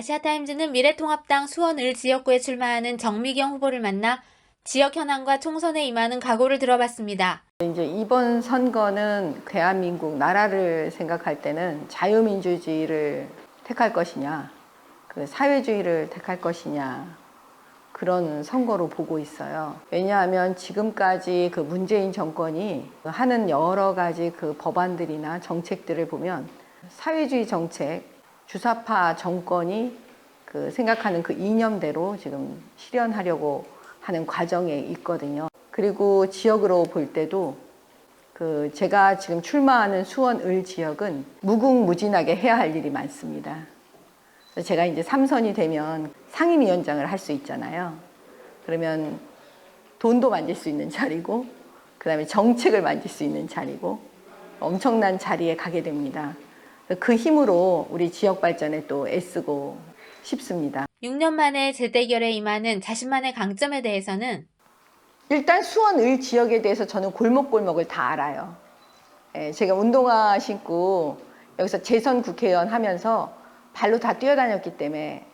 아시아타임즈는 미래통합당 수원을 지역구에 출마하는 정미경 후보를 만나 지역 현안과 총선에 임하는 각오를 들어봤습니다. 이제 이번 선거는 대한민국 나라를 생각할 때는 자유민주주의를 택할 것이냐, 그 사회주의를 택할 것이냐, 그런 선거로 보고 있어요. 왜냐하면 지금까지 그 문재인 정권이 하는 여러 가지 그 법안들이나 정책들을 보면 사회주의 정책, 주사파 정권이 그 생각하는 그 이념대로 지금 실현하려고 하는 과정에 있거든요. 그리고 지역으로 볼 때도 그 제가 지금 출마하는 수원 을 지역은 무궁무진하게 해야 할 일이 많습니다. 제가 이제 삼선이 되면 상임위원장을 할 수 있잖아요. 그러면 돈도 만질 수 있는 자리고, 그 다음에 정책을 만질 수 있는 자리고, 엄청난 자리에 가게 됩니다. 그 힘으로 우리 지역 발전에 또 애쓰고 싶습니다. 6년 만에 재대결에 임하는 자신만의 강점에 대해서는 일단 수원 을 지역에 대해서 저는 골목골목을 다 알아요. 예, 제가 운동화 신고 여기서 재선 국회의원 하면서 발로 다 뛰어다녔기 때문에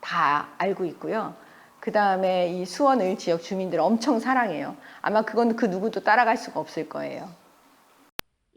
다 알고 있고요. 그 다음에 이 수원 을 지역 주민들 엄청 사랑해요. 아마 그건 그 누구도 따라갈 수가 없을 거예요.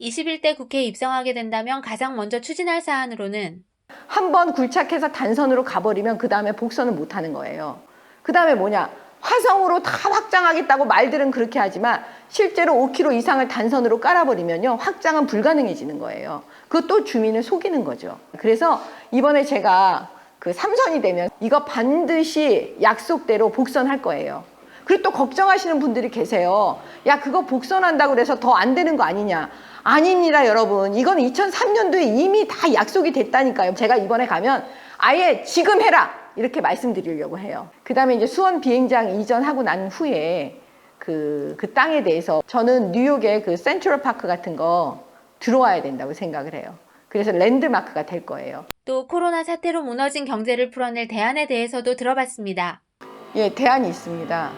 21대 국회에 입성하게 된다면 가장 먼저 추진할 사안으로는 한 번 굴착해서 단선으로 가버리면 그 다음에 복선을 못 하는 거예요. 그 다음에 뭐냐? 화성으로 다 확장하겠다고 말들은 그렇게 하지만 실제로 5km 이상을 단선으로 깔아버리면요. 확장은 불가능해지는 거예요. 그것도 주민을 속이는 거죠. 그래서 이번에 제가 그 삼선이 되면 이거 반드시 약속대로 복선할 거예요. 그리고 또 걱정하시는 분들이 계세요. 야, 그거 복선한다고 그래서 더 안 되는 거 아니냐. 아닙니다, 여러분. 이건 2003년도에 이미 다 약속이 됐다니까요. 제가 이번에 가면 아예 지금 해라! 이렇게 말씀드리려고 해요. 그 다음에 이제 수원 비행장 이전하고 난 후에 그, 그 땅에 대해서 저는 뉴욕의 그 센트럴 파크 같은 거 들어와야 된다고 생각을 해요. 그래서 랜드마크가 될 거예요. 또 코로나 사태로 무너진 경제를 풀어낼 대안에 대해서도 들어봤습니다. 예, 대안이 있습니다.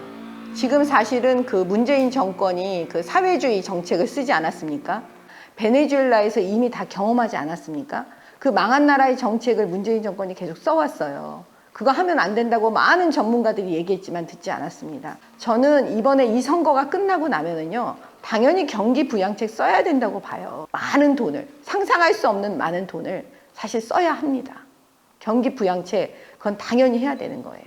지금 사실은 그 문재인 정권이 그 사회주의 정책을 쓰지 않았습니까? 베네수엘라에서 이미 다 경험하지 않았습니까? 그 망한 나라의 정책을 문재인 정권이 계속 써왔어요. 그거 하면 안 된다고 많은 전문가들이 얘기했지만 듣지 않았습니다. 저는 이번에 이 선거가 끝나고 나면은요, 당연히 경기 부양책 써야 된다고 봐요. 많은 돈을, 상상할 수 없는 많은 돈을 사실 써야 합니다. 경기 부양책, 그건 당연히 해야 되는 거예요.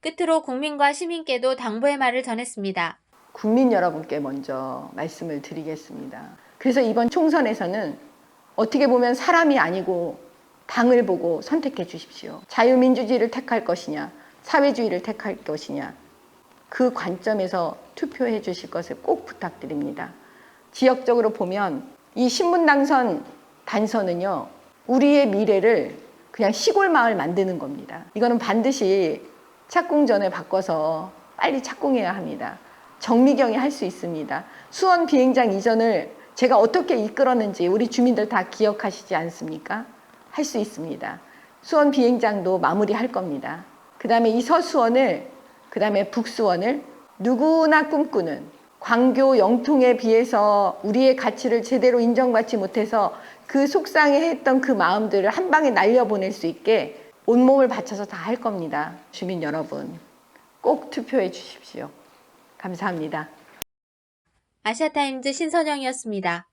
끝으로 국민과 시민께도 당부의 말을 전했습니다. 국민 여러분께 먼저 말씀을 드리겠습니다. 그래서 이번 총선에서는 어떻게 보면 사람이 아니고 당을 보고 선택해 주십시오. 자유민주주의를 택할 것이냐, 사회주의를 택할 것이냐, 그 관점에서 투표해 주실 것을 꼭 부탁드립니다. 지역적으로 보면 이 신분당선 단선은요, 우리의 미래를 그냥 시골 마을 만드는 겁니다. 이거는 반드시 착공전을 바꿔서 빨리 착공해야 합니다. 정미경이 할 수 있습니다. 수원 비행장 이전을 제가 어떻게 이끌었는지 우리 주민들 다 기억하시지 않습니까? 할 수 있습니다. 수원 비행장도 마무리할 겁니다. 그 다음에 이 서수원을, 그 다음에 북수원을 누구나 꿈꾸는 광교 영통에 비해서 우리의 가치를 제대로 인정받지 못해서 그 속상해 했던 그 마음들을 한 방에 날려보낼 수 있게 온몸을 바쳐서 다 할 겁니다. 주민 여러분, 꼭 투표해 주십시오. 감사합니다. 아시아타임즈 신선영이었습니다.